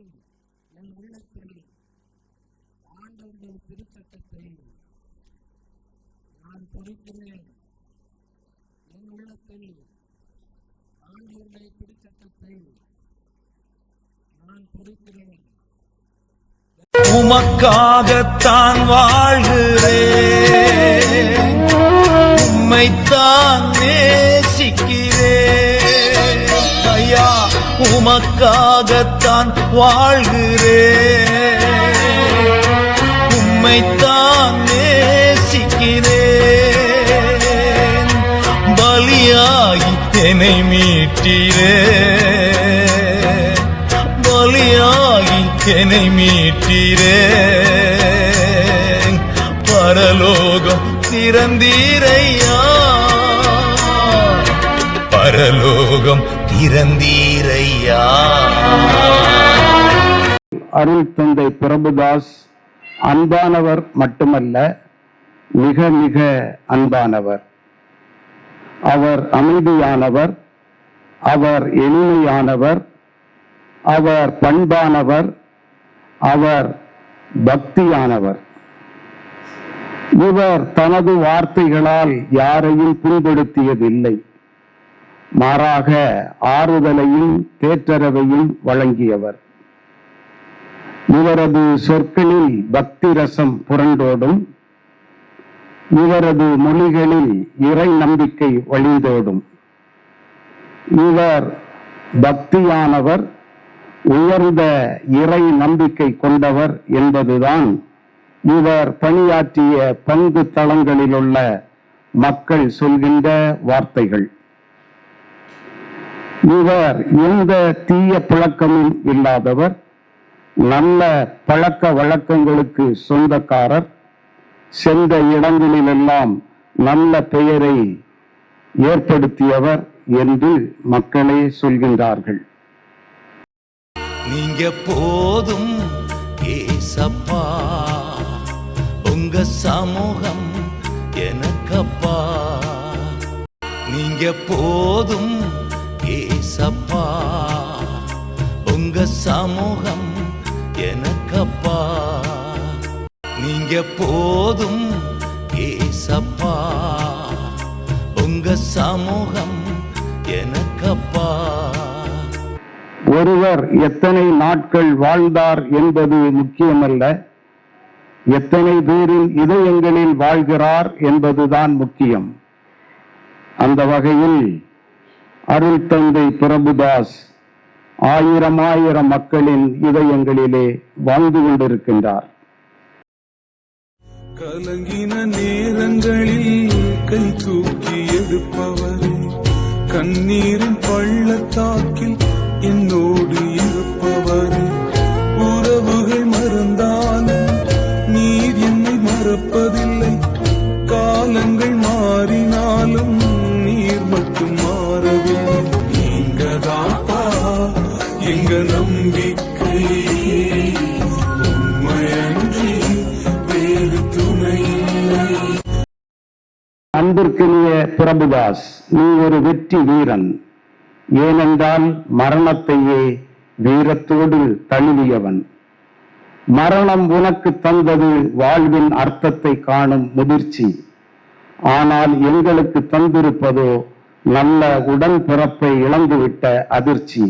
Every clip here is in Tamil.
நாளில் என் உள்ளத்தில் ஆண்டவருடைய திருச்சட்டத்தை நான் பொறிக்கிறேன். என் உள்ளத்தில் ஆண்டவருடைய திருச்சட்டத்தை நான் பொறிக்கிறேன். உமக்காகத்தான் வாழ்கிறேன். உம்மைத்தான் உமக்காகத்தான் வாழ்கிறேன். உம்மைத்தான் நேசிக்கிறேன். பலியாகி என்னை மீட்டிரே பலியாகி என்னை மீட்டிரே பரலோகம் திறந்தீரையா. பரலோகம் திறந்தீரையா? அருள் தந்தை பிரபுதாஸ் அன்பானவர் மட்டுமல்ல மிக மிக அன்பானவர். அவர் அமைதியானவர் அவர் எளிமையானவர் அவர் பண்பானவர் அவர் பக்தியானவர். இவர் தனது வார்த்தைகளால் யாரையும் புண்படுத்தியதில்லை. மாறாக ஆறுதலையும் தேற்றரவையும் வழங்கியவர். இவரது சொற்களில் பக்தி ரசம் புரண்டோடும் இவரது மொழிகளில் இறை நம்பிக்கை வழிந்தோடும். இவர் பக்தியானவர் உயர்ந்த இறை நம்பிக்கை கொண்டவர் என்பதுதான் இவர் பணியாற்றிய பங்கு தளங்களிலுள்ள மக்கள் சொல்கின்ற வார்த்தைகள். இவர் எந்த தீய பழக்கமும் இல்லாதவர் நல்ல பழக்க வழக்கங்களுக்கு சொந்தக்காரர் சென்ற இடங்களிலெல்லாம் நல்ல பெயரை ஏற்படுத்தியவர் என்று மக்களே சொல்கின்றார்கள். நீங்க போதும் ஏசப்பா உங்க சமூகம் எனக்கப்பா. நீங்க போதும் ஏசப்பா உங்க சமூகம் எனக்கப்பா. நீங்க போதும் ஏசப்பா உங்க சமூகம் எனக்கப்பா. ஒருவர் எத்தனை நாட்கள் வாழ்ந்தார் என்பது முக்கியமல்ல. எத்தனை பேரின் இதயங்களில் வாழ்கிறார் என்பதுதான் முக்கியம். அந்த வகையில் அருள் தந்தை பிரபுதாஸ் ஆயிரம் ஆயிரம் மக்களின் இதயங்களிலே வாழ்ந்து கொண்டிருக்கின்றார். கலங்கின நேரங்களில் கை தூக்கி எடுப்பவரே கண்ணீரின் பள்ளத்தாக்கில் என்னோடு அன்பிற்கினிய பிரபுதாஸ் நீ ஒரு வெற்றி வீரன். ஏனென்றால் மரணத்தையே வீரத்தோடு தழுவியவன். மரணம் உனக்கு தந்தது வாழ்வின் அர்த்தத்தை காணும் முதிர்ச்சி. ஆனால் எங்களுக்கு தந்திருப்பதோ நல்ல உடன்பிறப்பை இழந்துவிட்ட அதிர்ச்சி.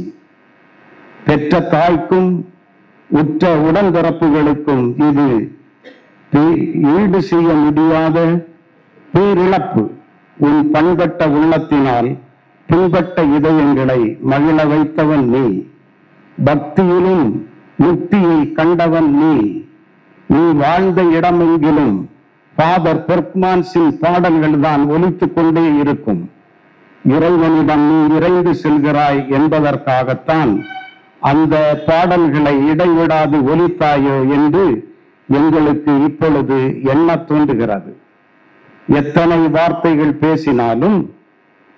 பெற்ற தாய்க்கும் உற்ற உடன்பிறப்புகளுக்கும் இது ஈடு செய்ய முடியாத பேரிழப்பு உன் பண்பட்ட உள்ளத்தினால் பின்பட்ட இதயங்களை மகிழ வைத்தவன் நீ. பக்தியிலும் முக்தியை கண்டவன் நீ. நீ வாழ்ந்த இடமெங்கிலும் ஃபாதர் பெர்க்மான்ஸின் பாடல்கள் தான் ஒலித்துக் கொண்டே இருக்கும். இறைவனிடம் நீ இறைந்து செல்கிறாய் என்பதற்காகத்தான் அந்த பாடல்களை இடைவிடாது ஒலித்தாயோ என்று எங்களுக்கு இப்பொழுது என்ன தோன்றுகிறது. எத்தனை வார்த்தைகள் பேசினாலும்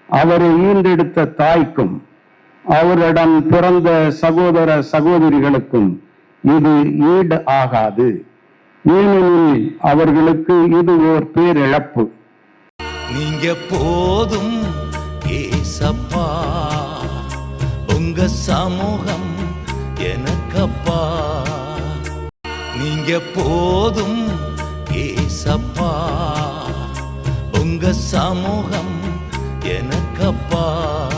அவரை ஈண்டெடுத்த தாய்க்கும் அவரிடம் பிறந்த சகோதர சகோதரிகளுக்கும் இது ஈடு ஆகாது. ஏனெனில் அவர்களுக்கு இது ஓர் பேரிழப்பு. நீங்க போதும் ஏசப்பா உங்க சமூகம் எனக்கப்பா. நீங்க போதும் ஏசப்பா. உங்க சமூகம் எனக்கப்பா.